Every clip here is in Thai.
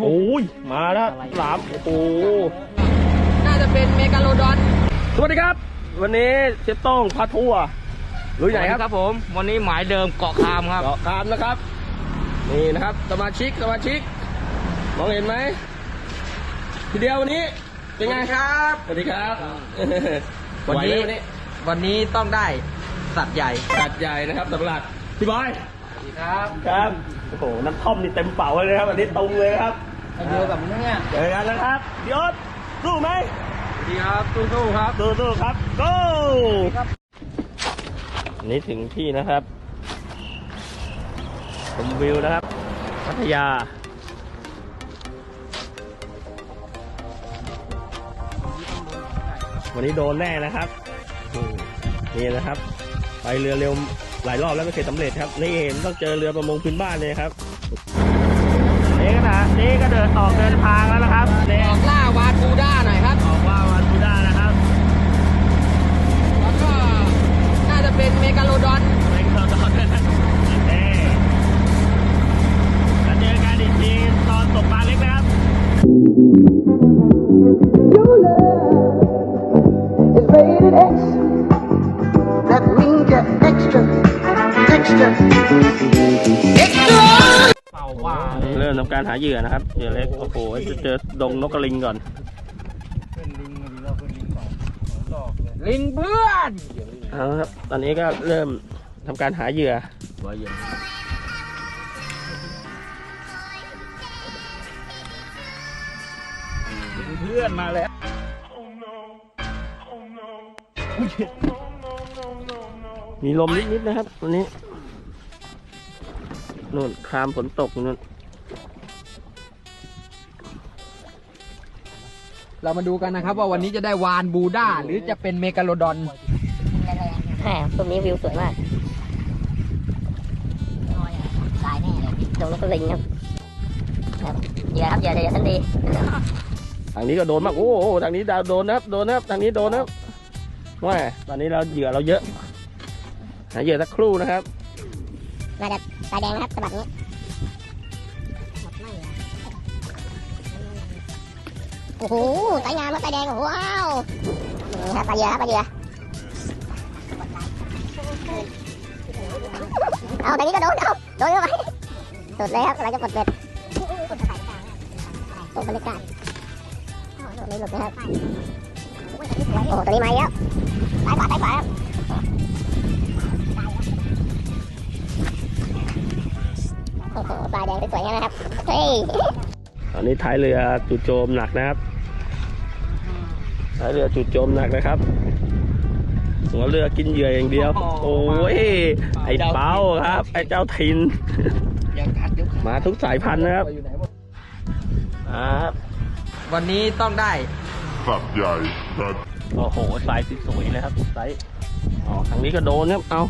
โอ้ยมาแล้วหลามโอ้โหน่าจะเป็นเมกาโลดอน สวัสดีครับ วันนี้เชฟต้องพาทัวร์ลุยไหนครับครับผม วันนี้หมายเดิมเกาะคามครับ เกาะคามนะครับ นี่นะครับสมาชิกสมาชิก มองเห็นไหมทีเดียววันนี้ เป็นไงครับ สวัสดีครับ วันนี้ไหมวันนี้วันนี้ต้องได้สัตว์ใหญ่จัดใหญ่นะครับสำหรับพี่บอยสวัส ดีครับครับโอ้โหน้ำท่อมนี่เต็มเป๋าเลยนะครับวันนี้ตรงเลยครับเดียวกับเนี่ยเจอกันนะครับพี่อ๊ตสู้ไหมสวัสดีครับสู้ๆครับสู้สู้ครับ go นี่ถึงที่นะครับชมวิวนะครับพัทยาวันนี้โดนแน่นะครับอืมนี่นะครับ ไปเรือเร็ว หลายรอบแล้วไม่เคยสำเร็จครับ นี่เห็นต้องเจอเรือประมงพื้นบ้านเลยครับ นี่ก็นะนี่ก็เดินออกเดินทางแล้วนะครับ การหาเหยื่อนะครับเหยื่อเล็กโอ้โหจะเจอดงนกกระลิงก่อนลิงเพื่อนเอาละครับตอนนี้ก็เริ่มทำการหาเหยื่อเพื่อนมาแล้ว มีลมนิดๆนะครับวันนี้นู่นครามฝนตกนู่น เรามาดูกันนะครับ ว่าวันนี้จะได้วานบูด้าหรือจะเป็นเมกาโลดอนแหมตรงนี้วิวสวยมากสายแน่เลยลงนกกระลิงครับครับเหยื่อครับเหยื่อเหยื่อทันทีทางนี้ก็โดนมากโอ้โหทางนี้ดาวโดนนะครับโดนนะครับทางนี้โดนนะครับว่าตอนนี้เราเหยื่อเราเยอะหาเหยื่อสักครู่นะครับน่าจะสายแดงนะครับสะบัดนี้ โอ้โหสายงามครับสาแดงโอ้โหว้าวนี่ครับปลาเยือครับปลาเยื่อเอาทางนี้ก็โดนเอาโดนเข้าไปสุดเลยครับกำลังจะปลดเบ็ดตกบรรยากาศตัวนี้หลุดนะครับโอ้ตัวนี้มาแล้วซ้ายขวาซ้ายขวาครับโอ้โหปลาแดงสวยๆนะครับเฮ้ยตอนนี้ท้ายเรือจู่โจมหนักนะครับ ท้ายเรือจู่โจมหนักนะครับ หัวเรือกินเหยื่ออย่างเดียว โอ้ย ไอ้เป้าครับ ไอ้เจ้าทินยังกัดยุมาทุกสายพันธุ์นะครับอ่าครับวันนี้ต้องได้สัตว์ใหญ่สัตว์โอ้โห สายสวยๆนะครับไซส์อ๋อ ทางนี้ก็โดนครับ เอา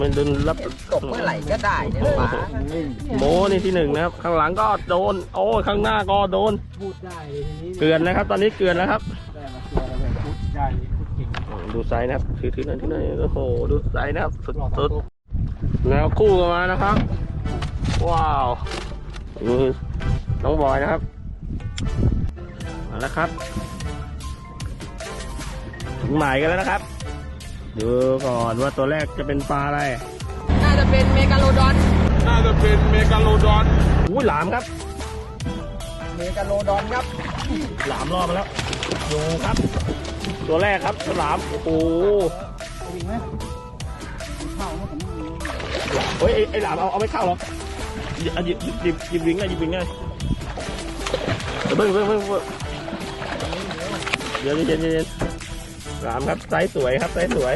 มันโดนรับตกเมื่อไหร่ก็ได้เนี่ยป๋าโมนี่ที่หนึ่งนะครับ ข้างหลังก็โดน โอ้ยข้างหน้าก็โดนพูดได้ทีนี้เกลือนนะครับ ตอนนี้เกลือนแล้วครับได้มาตัวอะไรแบบพูดได้พูดเก่งโอ้ดูไซส์นะครับถือถือหน่อยถือหน่อยโอ้โหดูไซส์นะครับสุดสุดแนวคู่กันมานะครับ ว้าวนี่น้องบอยนะครับมาแล้วครับถึงหมายกันแล้วนะครับ ดูก่อนว่าตัวแรกจะเป็นปลาอะไร น่าจะเป็นเมกาโลดอน น่าจะเป็นเมกาโลดอนอุ้ยหลามครับ เมกาโลดอนครับ หลามรอบมาแล้วดูครับ ตัวแรกครับฉลาม โอ้โหเฮ้ยไอ้ไอ้หลามเอาเอาไม่เข้าหรอกหยิบหยิบหยิบหยิบวิ่งเลยหยิบวิ่งเลยเดี๋ยวเพิ่งเพิ่งเพิ่งเพิ่งเดี๋ยวเย็นเย็น สามครับไซส์สวยครับไซส์สวย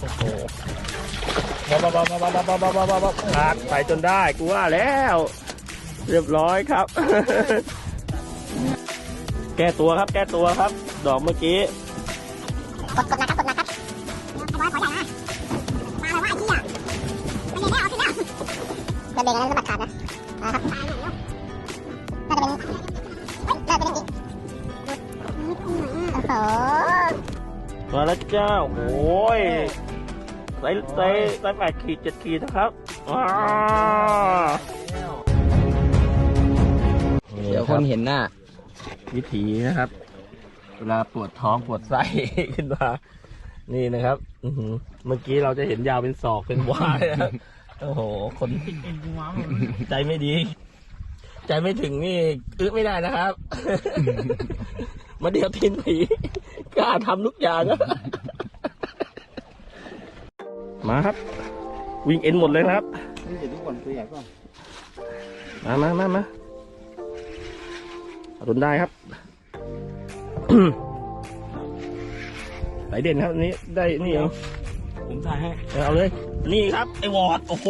โอ้โหบ๊อบบ๊อบบ๊อบบ๊อบบ๊อบบ๊อบบ๊อบลากไปจนได้กูว่าแล้ว เรียบร้อยครับ แก้ตัวครับ แก้ตัวครับ ดอกเมื่อกี้กดกดมาครับกดมาครับไอ้บอยขอใหญ่มามาเลยว่าไอ้ที่อะมันเด็กแล้วเอาที่แล้วมันเด็กแล้วสะบัดขาดนะครับ มาแล้วเจ้าโอ้ยไซส์ไซส์ไซส์แปดขีดเจ็ดขีดนะครับว้าวเดี๋ยวคนเห็นหน้า วิถีนะครับ เวลาปวดท้องปวดไส้ ขึ้นมา นี่นะครับอือหือเมื่อกี้เราจะเห็นยาวเป็นศอกเป็นวายนะครับโอ้โห คนใจไม่ดี ใจไม่ถึงนี่อึไม่ได้นะครับ มาเดียวทินผี กล้าทำทุกอย่างนะมาครับ วิ่งเอ็นหมดเลยนะครับนี่จะทุกคนตัวใหญ่ก่อนมามามามารุนได้ครับไหลเด่นครับอันนี้ได้นี่เองผมถ่ายให้เอาเลย นี่ครับไอวอร์ดโอ้โห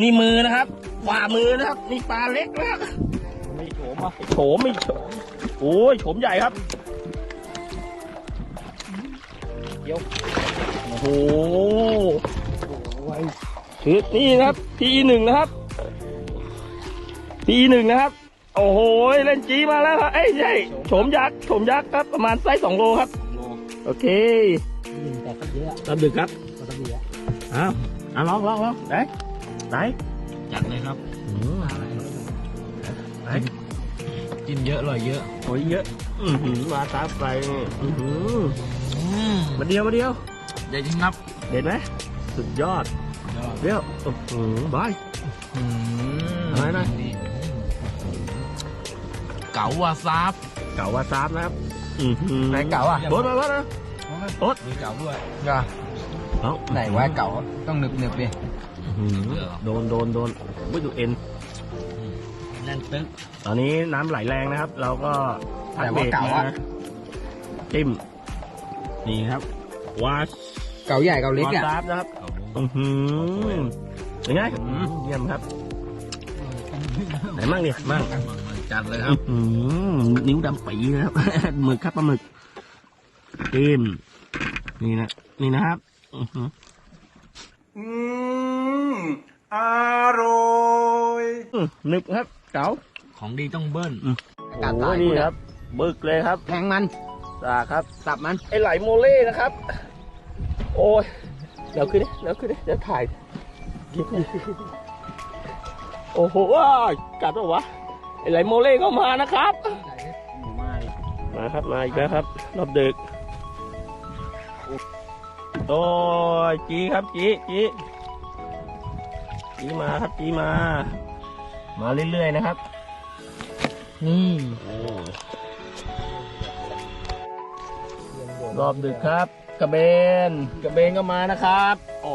นี่มือนะครับฝ่ามือนะครับ นี่ปลาเล็กนะครับไม่โฉมอะโฉมไม่โฉมโอ้ยโฉมใหญ่ครับ ยวโอ้โหคือนี่นะครับทีหนึ่งนะครับทีหนึ่งนะครับ โอ้โหเล่นจีมาแล้วครับเอ้ยใช่โฉมยักษ์โฉมยักษ์ครับประมาณไซส์สองโลครับโลโอเคแต่ก็เยอะตามดึกครับก็ต้องเยอะอ้าวอะลองลองลองไหนไหนจัดเลยครับอืมไหนกินเยอะอร่อยเยอะโอ้ยเยอะอือหือมาตามไปอือหือ มาเดียวมาเดียวใหญ่จริงครับเห็นไหมสุดยอดเรียวโอ้โหบายอะไรนะเก๋าวาซาบเก่าวาซาบนะครับอือหือไหนเก๋าอะโบ๊ทมาโบ๊ทนะโบ๊ทมีเก๋าด้วยเอาไหนว่าเก๋าต้องหนึบหนึบๆดิอื้อหือโดนโดนโดนไม่ดูเอ็นแน่นตึ๊กตอนนี้น้ำไหลแรงนะครับ เราก็พัแต่เบรว่าเก่าอะนะจิ้ม นี่ครับวาเก๋าใหญ่เก๋าเล็กวาอะซาบนะครับอือหือเป็นไงเยี่ยมครับไหนมั่งเนี่ยมั่งจัดเลยครับอื้อหือนิ้วดำปีนะครับหมึกครับปลาหมึกจิ้มนี่นะนี่นะครับอื้อหืออืมอร่อยอื้อหนึบครับเก๋าของดีต้องเบิ้ลโอ้ยนี่ครับบึกเลยครับแทงมัน สาครับสับมันไอไหลโมเล่นะครับ โอ้ยเดี๋ยวขึ้นดิเดี๋ยวขึ้นดิเดี๋ยวถ่ายโอ้โหว้ายกัดปะวะไอไหลโมเล่ก็มานะครับมาครับมาอีกแล้วครับ รอบดึกโอ้ยจีครับจีจีจีมาครับจีมา มาเรื่อยๆนะครับ นี่ รอบดึกครับ กระเบน กระเบนก็มานะครับ โอ้